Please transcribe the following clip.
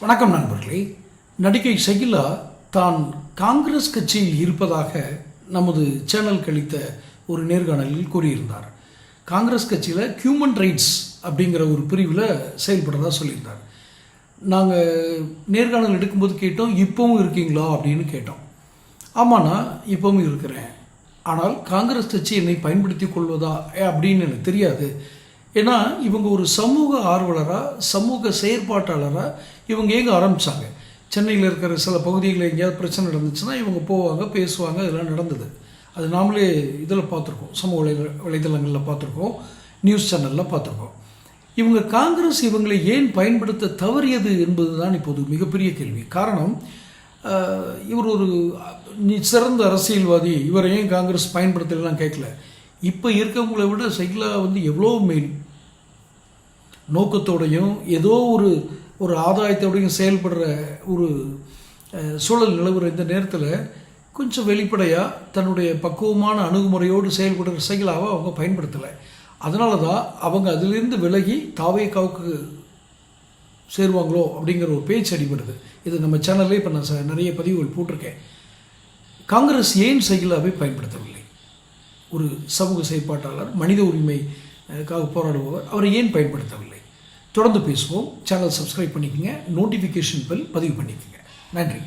வணக்கம் நண்பர்களே. நடிகை ஷகிலா தான் காங்கிரஸ் கட்சியில் இருப்பதாக நமது சேனல் கழித்த ஒரு நேர்காணலில் கூறியிருந்தார். காங்கிரஸ் கட்சியில் ஹியூமன் ரைட்ஸ் அப்படிங்கிற ஒரு பிரிவில் செயல்படுறதா சொல்லியிருந்தார். நாங்கள் நேர்காணல் எடுக்கும்போது கேட்டோம் இப்போவும் இருக்கீங்களா? அப்படின்னு கேட்டோம். ஆமாண்ணா இப்போவும் இருக்கிறேன். ஆனால் காங்கிரஸ் கட்சி என்னை பயன்படுத்தி கொள்வதா? ஏ, அப்படின்னு எனக்கு தெரியாது. ஏன்னா இவங்க ஒரு சமூக ஆர்வலராக சமூக செயற்பாட்டாளராக இவங்க எங்கே ஆரம்பித்தாங்க சென்னையில் இருக்கிற சில பகுதிகளில் எங்கேயாவது பிரச்சனை நடந்துச்சுன்னா இவங்க போவாங்க பேசுவாங்க இதெல்லாம் நடந்தது. அது நாமளே இதில் பார்த்துருக்கோம். சமூக வலை வலைதளங்களில் பார்த்துருக்கோம். நியூஸ் சேனலில் பார்த்துருக்கோம். இவங்க காங்கிரஸ் இவங்களை ஏன் பயன்படுத்த தவறியது என்பது தான் இப்போது மிகப்பெரிய கேள்வி. காரணம் இவர் ஒரு நீ சிறந்த அரசியல்வாதி இவரை ஏன் காங்கிரஸ் பயன்படுத்தலாம் கேட்கல. இப்போ இருக்கவங்களை விட சைக்கிளா வந்து எவ்வளோ மேல் நோக்கத்தோடையும் ஏதோ ஒரு ஒரு ஆதாயத்தோடையும் செயல்படுற ஒரு சூழல் நிலவுகிற இந்த நேரத்தில் கொஞ்சம் வெளிப்படையாக தன்னுடைய பக்குவமான அணுகுமுறையோடு செயல்படுற சைக்கிளாவை அவங்க பயன்படுத்தலை. அதனால தான் அவங்க அதிலிருந்து விலகி தாவே காவுக்கு சேருவாங்களோ அப்படிங்கிற ஒரு பேச்சு அடிபடுது. இது நம்ம சேனல்லே இப்போ நான் நிறைய பதிவுகள் போட்டிருக்கேன். காங்கிரஸ் ஏன் சைக்கிளாவை பயன்படுத்தவில்லை? ஒரு சமூக செயற்பாட்டாளர் மனித உரிமை அதுக்காக போராடுபவர். அவரை ஏன் பயன்படுத்தவில்லை? தொடர்ந்து பேசுவோம். சேனல் சப்ஸ்கிரைப் பண்ணிக்கங்க. நோட்டிஃபிகேஷன் பெல் பதிவு பண்ணிக்கங்க. நன்றி.